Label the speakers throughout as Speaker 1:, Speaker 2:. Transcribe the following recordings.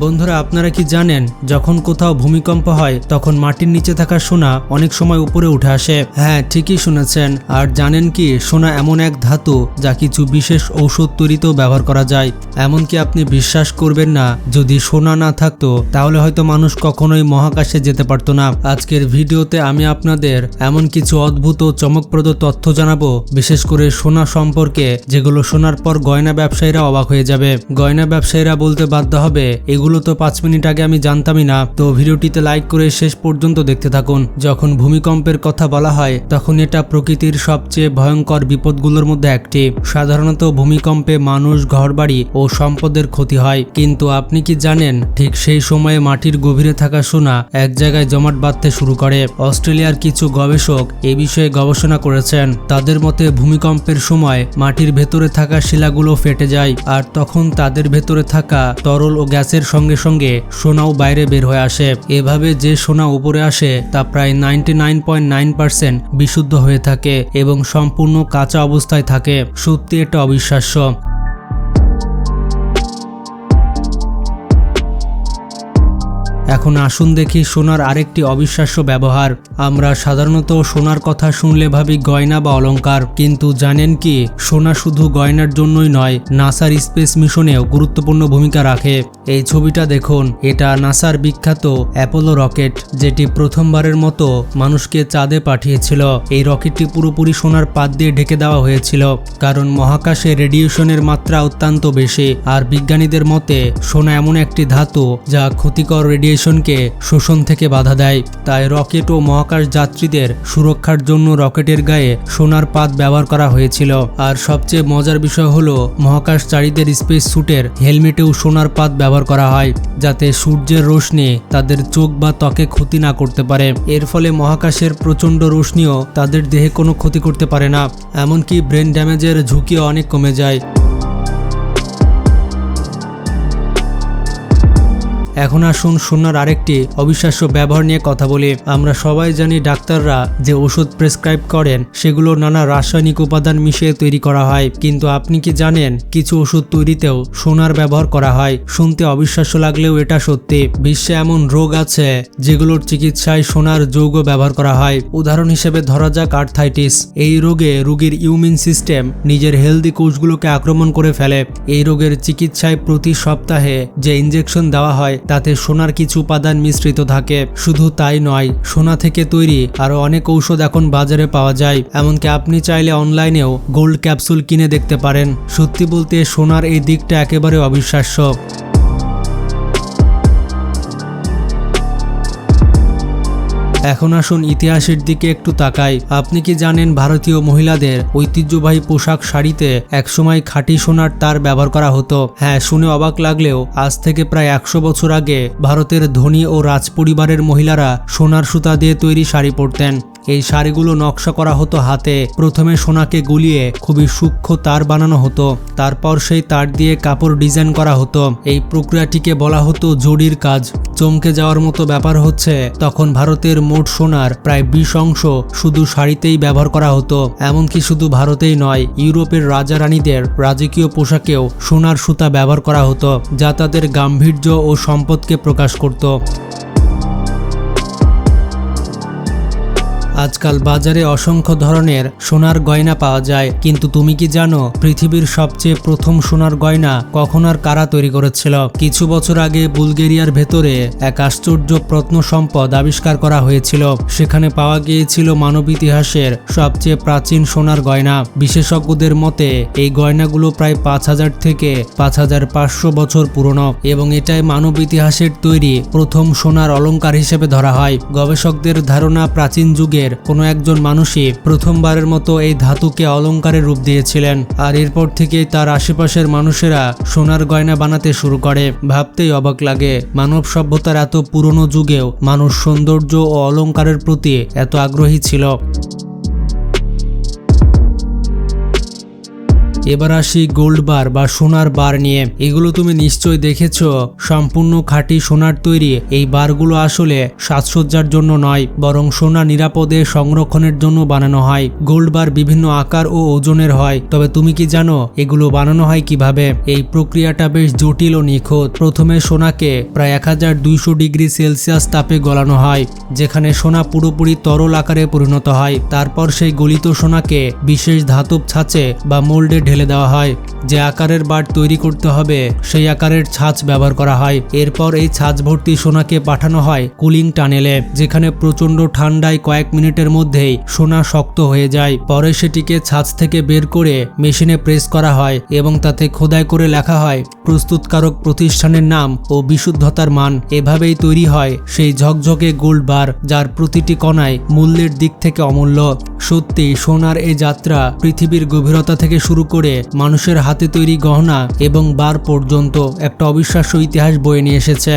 Speaker 1: বন্ধুরা, আপনারা কি জানেন, যখন কোথাও ভূমিকম্প হয়, তখন মাটির নিচে থাকা সোনা অনেক সময় উপরে উঠে আসে। হ্যাঁ ঠিকই শুনেছেন। আর জানেন কি, সোনা এমন এক ধাতু যা কিছু বিশেষ ঔষধ তৈরিতেও ব্যবহার করা যায়। এমনকি আপনি বিশ্বাস করবেন না, যদি সোনা না থাকতো, তাহলে হয়তো মানুষ কখনোই মহাকাশে যেতে পারতো না। আজকের ভিডিওতে আমি আপনাদের এমন কিছু অদ্ভুত ও চমকপ্রদ তথ্য জানাব, বিশেষ করে সোনা সম্পর্কে, যেগুলো শোনার পর গয়না ব্যবসায়ীরা অবাক হয়ে যাবে। গয়না ব্যবসায়ীরা বলতে বাধ্য হবে, এগুলো তো পাঁচ মিনিট আগে আমি জানতামই না। তো ভিডিওটিতে লাইক করে শেষ পর্যন্ত দেখতে থাকুন। যখন ভূমিকম্পের কথা বলা হয়, তখন এটা প্রকৃতির সবচেয়ে ভয়ঙ্কর বিপদগুলোর মধ্যে একটি। সাধারণত ভূমিকম্পে মানুষ, ঘরবাড়ি ও সম্পদের ক্ষতি হয়। কিন্তু আপনি কি জানেন, ঠিক সেই সময়ে মাটির গভীরে থাকা সোনা এক জায়গায় জমাট বাঁধতে শুরু করে। অস্ট্রেলিয়ার কিছু গবেষক এ বিষয়ে গবেষণা করেছেন, তাদের মতে ভূমিকম্পের সময় মাটির ভেতরে থাকা শিলাগুলো ফেটে যায়, আর তখন তাদের ভেতরে থাকা তরল ও গ্যাসের সঙ্গে সঙ্গে সোনাও বাইরে বের হয়ে আসে। এভাবে যে সোনা উপরে আসে, তা প্রায় নাইনটি বিশুদ্ধ হয়ে থাকে এবং সম্পূর্ণ কাঁচা অবস্থায় থাকে। সত্যি এটা অবিশ্বাস্য। এখন আসুন দেখি সোনার আরেকটি অবিশ্বাস্য ব্যবহার। আমরা সাধারণত সোনার কথা শুনলে ভাবি গয়না বা অলংকার, কিন্তু জানেন কি, সোনা শুধু গয়নার জন্যই নয়, নাসার স্পেস মিশনেও গুরুত্বপূর্ণ ভূমিকা রাখে। এই ছবিটা দেখুন, এটা নাসার বিখ্যাত অ্যাপোলো রকেট, যেটি প্রথমবারের মতো মানুষকে চাঁদে পাঠিয়েছিল। এই রকেটটি পুরোপুরি সোনার পাত দিয়ে ঢেকে দেওয়া হয়েছিল, কারণ মহাকাশে রেডিয়েশনের মাত্রা অত্যন্ত বেশি, আর বিজ্ঞানীদের মতে সোনা এমন একটি ধাতু যা ক্ষতিকর রেডিয়েশনকে শোষণ থেকে বাধা দেয়। তাই রকেট ও মহাকাশ যাত্রীদের সুরক্ষার জন্য রকেটের গায়ে সোনার পাত ব্যবহার করা হয়েছিল। আর সবচেয়ে মজার বিষয় হলো, মহাকাশচারীদের স্পেস স্যুটের হেলমেটেও সোনার পাত ব্যবহার করা হয়, যাতে সূর্যের রোশনি তাদের চোখ বা ত্বকে ক্ষতি না করতে পারে। এর ফলে মহাকাশের প্রচণ্ড রোশনিও তাদের দেহে কোনো ক্ষতি করতে পারে না। এমনকি ব্রেন ড্যামেজের ঝুঁকিও অনেক কমে যায়। এখন আসুন সোনার আরেকটি অবিশ্বাস্য ব্যবহার নিয়ে কথা বলি। আমরা সবাই জানি ডাক্তাররা যে ওষুধ প্রেসক্রাইব করেন, সেগুলো নানা রাসায়নিক উপাদান মিশিয়ে তৈরি করা হয়। কিন্তু আপনি কি জানেন, কিছু ওষুধ তৈরিতেও সোনার ব্যবহার করা হয়? শুনতে অবিশ্বাস্য লাগলেও এটা সত্যি। বিশ্বে এমন রোগ আছে, যেগুলোর চিকিৎসায় সোনার যৌগ ব্যবহার করা হয়। উদাহরণ হিসেবে ধরা যাক আর্থাইটিস। এই রোগে রোগীর ইউমিন সিস্টেম নিজের হেলদি কোষগুলোকে আক্রমণ করে ফেলে। এই রোগের চিকিৎসায় প্রতি সপ্তাহে যে ইঞ্জেকশন দেওয়া হয় তাতে সোনার কিছু উপাদান মিশ্রিত থাকে। শুধু তাই নয়, সোনা থেকে তৈরি আরও অনেক ঔষধ এখন বাজারে পাওয়া যায়। এমনকি আপনি চাইলে অনলাইনেও গোল্ড ক্যাপসুল কিনে দেখতে পারেন। সত্যি বলতে, সোনার এই দিকটা একেবারে অবিশ্বাস্য। এখন আসুন ইতিহাসের দিকে একটু তাকাই। আপনি কি জানেন ভারতীয় মহিলাদের ঐতিহ্যবাহী পোশাক শাড়িতে একসময় খাঁটি সোনার তার ব্যবহার করা হতো? হ্যাঁ শুনে অবাক লাগলেও আজ থেকে প্রায় একশো বছর আগে ভারতের ধনী ও রাজপরিবারের মহিলারা সোনার সুতা দিয়ে তৈরি শাড়ি পরতেন। এই শাড়িগুলো নকশা করা হতো হাতে। প্রথমে সোনাকে গুলিয়ে খুবই সূক্ষ্ম তার বানানো হতো। তারপর সেই তার দিয়ে কাপড় ডিজাইন করা হতো। এই প্রক্রিয়াটিকে বলা হতো জরির কাজ। চমকে যাওয়ার মতো ব্যাপার হচ্ছে, তখন ভারতের মোট সোনার প্রায় বিশ অংশ শুধু শাড়িতেই ব্যবহার করা হতো। এমনকি শুধু ভারতেই নয়, ইউরোপের রাজা রানীদের রাজকীয় পোশাকেও সোনার সুতা ব্যবহার করা হতো, যা তাদের গাম্ভীর্য ও সম্পদকে প্রকাশ করত। আজকাল বাজারে অসংখ্য ধরনের সোনার গয়না পাওয়া যায়। কিন্তু তুমি কি জানো, পৃথিবীর সবচেয়ে প্রথম সোনার গয়না কখন আর কারা তৈরি করেছিল? কিছু বছর আগে বুলগেরিয়ার ভেতরে এক আশ্চর্য প্রত্ন সম্পদ আবিষ্কার করা হয়েছিল। সেখানে পাওয়া গিয়েছিল মানব ইতিহাসের সবচেয়ে প্রাচীন সোনার গয়না। বিশেষজ্ঞদের মতে, এই গয়নাগুলো প্রায় পাঁচ হাজার থেকে পাঁচ হাজার পাঁচশো বছর পুরনো এবং এটাই মানব ইতিহাসের তৈরি প্রথম সোনার অলঙ্কার হিসেবে ধরা হয়। গবেষকদের ধারণা প্রাচীন যুগে যুগের কোনো একজন মানুষই প্রথমবারের মতো এই ধাতুকে অলঙ্কারের রূপ দিয়েছিলেন। আর এরপর থেকে তার আশেপাশের মানুষেরা সোনার গয়না বানাতে শুরু করে। ভাবতেই অবাক লাগে, মানব সভ্যতার এত পুরনো যুগেও মানুষ সৌন্দর্য ও অলঙ্কারের প্রতি এত আগ্রহী ছিল। এবার আসি গোল্ড বার বা সোনার বার নিয়ে। এগুলো তুমি নিশ্চয় দেখেছ। সম্পূর্ণ খাঁটি সোনার তৈরি। এই বারগুলো আসলে সাজসজ্জার জন্য নয়, বরং সোনা নিরাপদে সংরক্ষণের জন্য বানানো হয়। গোল্ড বার বিভিন্ন আকার ও ওজনের হয়। তবে তুমি কি জানো এগুলো বানানো হয় কীভাবে? এই প্রক্রিয়াটা বেশ জটিল ও নিখুঁত। প্রথমে সোনাকে প্রায় এক হাজার দুইশো ডিগ্রি সেলসিয়াস তাপে গলানো হয়, যেখানে সোনা পুরোপুরি তরল আকারে পরিণত হয়। তারপর সেই গলিত সোনাকে বিশেষ ধাতব ছাঁচে বা মোল্ডে ঢেলে দেওয়া হয়। যে আকারের বার তৈরি করতে হবে, সেই আকারের ছাঁচ ব্যবহার করা হয়। এরপর এই ছাঁচ ভর্তি সোনাকে পাঠানো হয় কুলিং টানেলে, যেখানে প্রচণ্ড ঠান্ডায় কয়েক মিনিটের মধ্যেই সোনা শক্ত হয়ে যায়। পরে সেটিকে ছাঁচ থেকে বের করে মেশিনে প্রেস করা হয় এবং তাতে খোদাই করে লেখা হয়, প্রস্তুতকারক প্রতিষ্ঠানের নাম ও বিশুদ্ধতার মান এভাবেই তৈরি হয় সেই ঝকঝকে গোল্ড বার যার প্রতিটি কণায় মূল্যের দিক থেকে অমূল্য। সত্যি সোনার এই যাত্রা পৃথিবীর গভীরতা থেকে শুরু করে মানুষের হাতে তৈরি গহনা এবং বার পর্যন্ত একটা অবিশ্বাস্য ইতিহাস বয়ে নিয়ে এসেছে।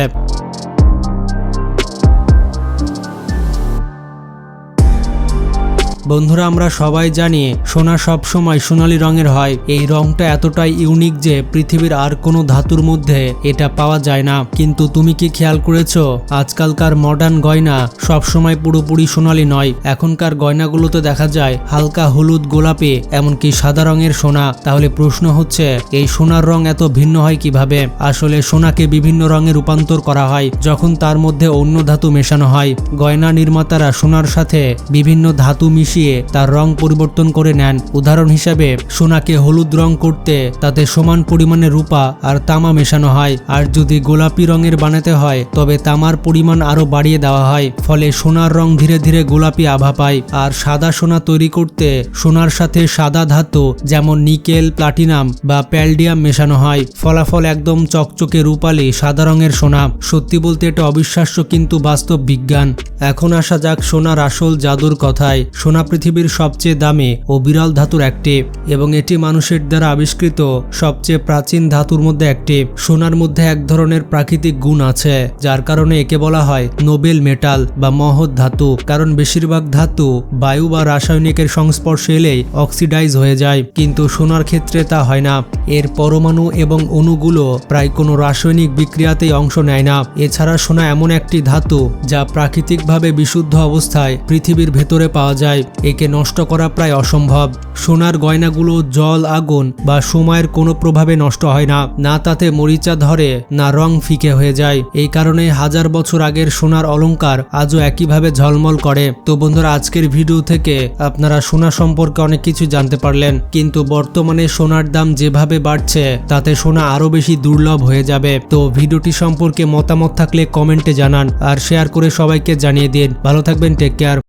Speaker 1: বন্ধুরা, আমরা সবাই জানি সোনা সব সময় সোনালী রঙের হয়। এই রংটা এতটাই ইউনিক যে পৃথিবীর আর কোনো ধাতুর মধ্যে এটা পাওয়া যায় না। কিন্তু তুমি কি খেয়াল করেছ? আজকালকার মডার্ন গয়না সব সময় পুরোপুরি সোনালী নয়। এখনকার গয়নাগুলোতে দেখা যায় হালকা হলুদ গোলাপি, এমনকি সাদা রঙের সোনা। তাহলে প্রশ্ন হচ্ছে, এই সোনার রং এত ভিন্ন হয় কীভাবে? আসলে সোনাকে বিভিন্ন রঙে রূপান্তর করা হয়, যখন তার মধ্যে অন্য ধাতু মেশানো হয়। গয়না নির্মাতারা সোনার সাথে বিভিন্ন ধাতু মিশিয়ে তার রং পরিবর্তন করে নেন। উদাহরণ হিসাবে, সোনাকে হলুদ রং করতে তাতে সমান পরিমাণে রূপা আর তামা মেশানো হয়। আর যদি গোলাপি রঙের বানাতে হয়, তবে তামার পরিমাণ আরও বাড়িয়ে দেওয়া হয়। ফলে সোনার রং ধীরে ধীরে গোলাপি আভা পায়। আর সাদা সোনা তৈরি করতে সোনার সাথে সাদা ধাতু, যেমন নিকেল, প্লাটিনাম বা প্যালডিয়াম মেশানো হয়। ফলাফল একদম চকচকে রূপালি সাদা রঙের সোনা। সত্যি বলতে এটা অবিশ্বাস্য কিন্তু বাস্তব বিজ্ঞান। এখন আসা যাক সোনার আসল জাদুর কথায়। সোনা পৃথিবীর সবচেয়ে দামি ও বিরল ধাতুর একটি এবং এটি মানুষের দ্বারা আবিষ্কৃত সবচেয়ে প্রাচীন ধাতুর মধ্যে একটি। সোনার মধ্যে এক ধরনের প্রাকৃতিক গুণ আছে, যার কারণে একে বলা হয় নোবেল মেটাল বা মহৎ ধাতু। কারণ বেশিরভাগ ধাতু বায়ু বা রাসায়নিকের সংস্পর্শে এলেই অক্সিডাইজ হয়ে যায়, কিন্তু সোনার ক্ষেত্রে তা হয় না। এর পরমাণু এবং অণুগুলো প্রায় কোনো রাসায়নিক বিক্রিয়াতেই অংশ নেয় না। এছাড়া সোনা এমন একটি ধাতু যা প্রাকৃতিকভাবে বিশুদ্ধ অবস্থায় পৃথিবীর ভেতরে পাওয়া যায়। একে নষ্ট করা প্রায় অসম্ভব। সোনার গয়নাগুলো জল, আগুন বা সময়ের কোনো প্রভাবে নষ্ট হয় না। না তাতে মরিচা ধরে, না রং ফিকে হয়ে যায়। এই কারণে হাজার বছর আগের সোনার অলংকার আজও একইভাবে ঝলমল করে। তো বন্ধুরা, আজকের ভিডিও থেকে আপনারা সোনা সম্পর্কে অনেক কিছু জানতে পারলেন। কিন্তু বর্তমানে সোনার দাম যেভাবে বাড়ছে, তাতে সোনা আরও বেশি দুর্লভ হয়ে যাবে। তো ভিডিওটি সম্পর্কে মতামত থাকলে কমেন্টে জানান আর শেয়ার করে সবাইকে জানিয়ে দিন। ভালো থাকবেন টেক কেয়ার